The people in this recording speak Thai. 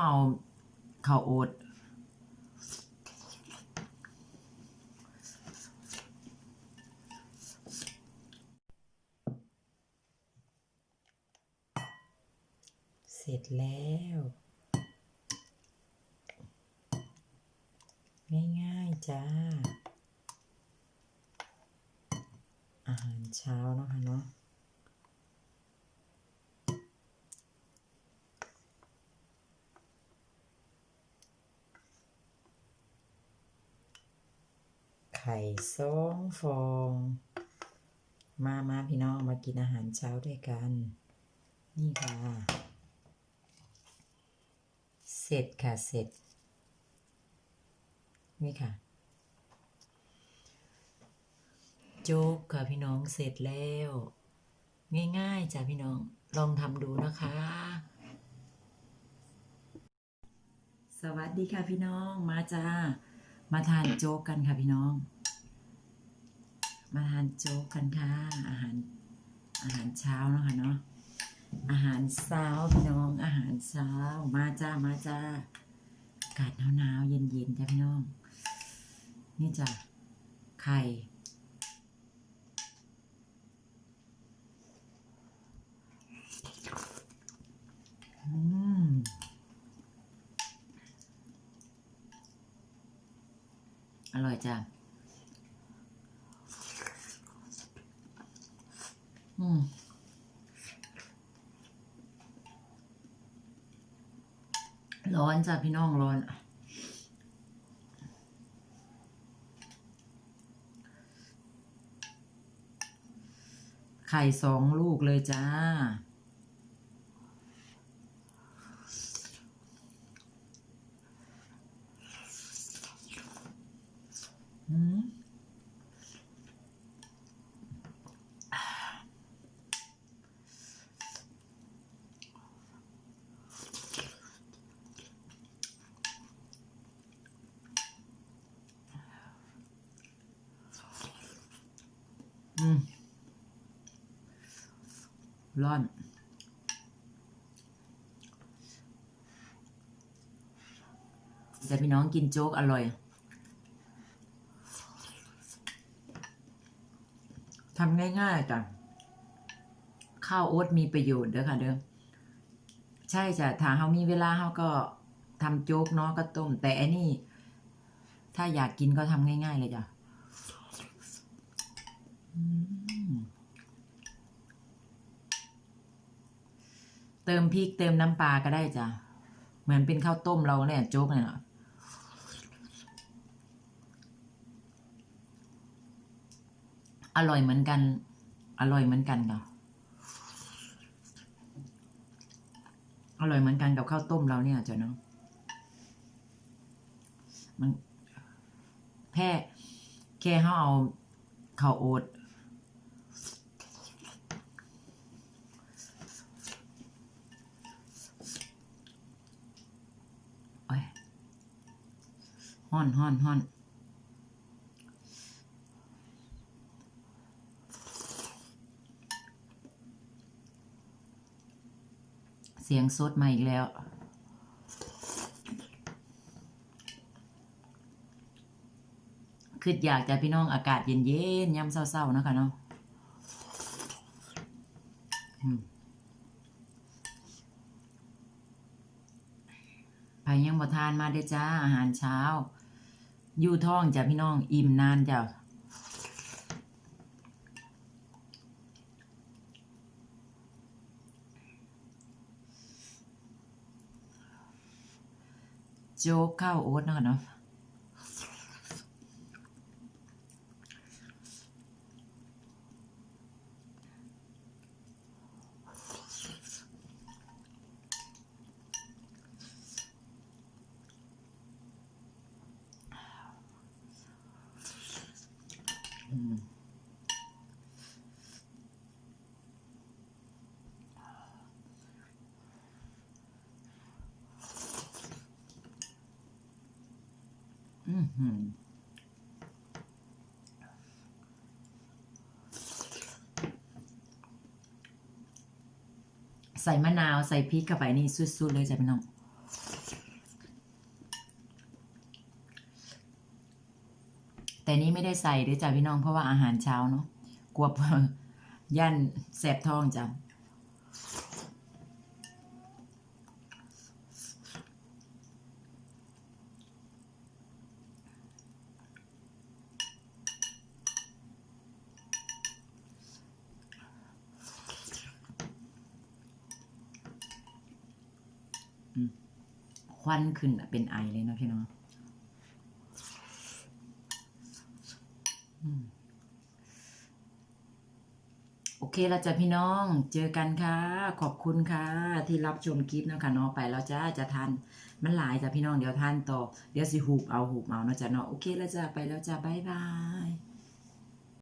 เขาเอาข้าวโอ๊ตเสร็จแล้ว ง่าย ๆ จ้า อาหารเช้านะคะเนาะ ข่สองฟอง มามาพี่น้องมากินอาหารเช้าด้วยกัน นี่ค่ะ เสร็จค่ะเสร็จ นี่ค่ะ โจ๊กค่ะพี่น้องเสร็จแล้ว ง่ายๆจ้ะพี่น้องลองทำดูนะคะ สวัสดีค่ะพี่น้องมาจ้ามาทานโจ๊กกันค่ะพี่น้องานโจ๊กกันค่ะ อาหารอาหารเช้าเนาะค่ะเนาะอาหารเช้าพี่น้องอาหารเช้ามาจ้ามาจ้าอากาศหนาวๆเย็นๆจ้ะพี่น้อง นี่จ้ะไข่อืมอร่อยจ้ะ อืมร้อนจ้ะพี่น้องร้อนไข่สองลูกเลยจ้า อืม อืม ร้อน แต่พี่น้องกินโจ๊กอร่อย ทำง่ายๆจ้ะ ข้าวโอ๊ตมีประโยชน์เด้อค่ะเด้อ ใช่จ้ะ ถ้าเขามีเวลาเขาก็ทำโจ๊กเนาะก็ต้ม แต่อันนี้ ถ้าอยากกินก็ทำง่าย ๆ เลยจ้ะ อืม เติมพริกเติมน้ำปลาก็ได้จ้ะ เหมือนเป็นข้าวต้มเราเนี่ยโจ๊กเนี่ยเนาะอร่อยเหมือนกัน อร่อยเหมือนกันค่ะอร่อยเหมือนกันกับข้าวต้มเราเนี่ยจ้ะเนาะมันแค่แค่เขาเอาข้าวโอ๊ต ฮ้อนฮ้อนฮ้อนเสียงสดมาอีกแล้วคืออยากจะพี่น้องอากาศเย็นๆยามเศร้าๆนะคะเนาะอืมไปยังบ่ทานมาได้จ้าอาหารเช้า ยู่ท้องจ้ะพี่น้องอิ่มนานจ้ะโจ๊กข้าวโอ๊ตนะคะเนาะ อืมอือหือ ใส่มะนาว ใส่พริกเข้าไปนี่สุดๆเลยจ้ะพี่น้อง แต่นี้ไม่ได้ใส่เด้อจ้ะพี่น้องเพราะว่าอาหารเช้าเนาะกลัวย่านแสบท้องจ้ะควันขึ้นเป็นไอเลยเนาะพี่น้อง โอเคแล้วจ้ะพี่น้อง เจอกันค่ะ ขอบคุณค่ะ ที่รับชมคลิปนะคะเนาะไปแล้วจ้าจะทานมันหลายจ้ะพี่น้องเดี๋ยวทานต่อ เดี๋ยวสิหูบเอาหูบเอาเนาะจ้ะเนาะโอเคแล้วจ้ะไปแล้วจ้ะบ๊ายบาย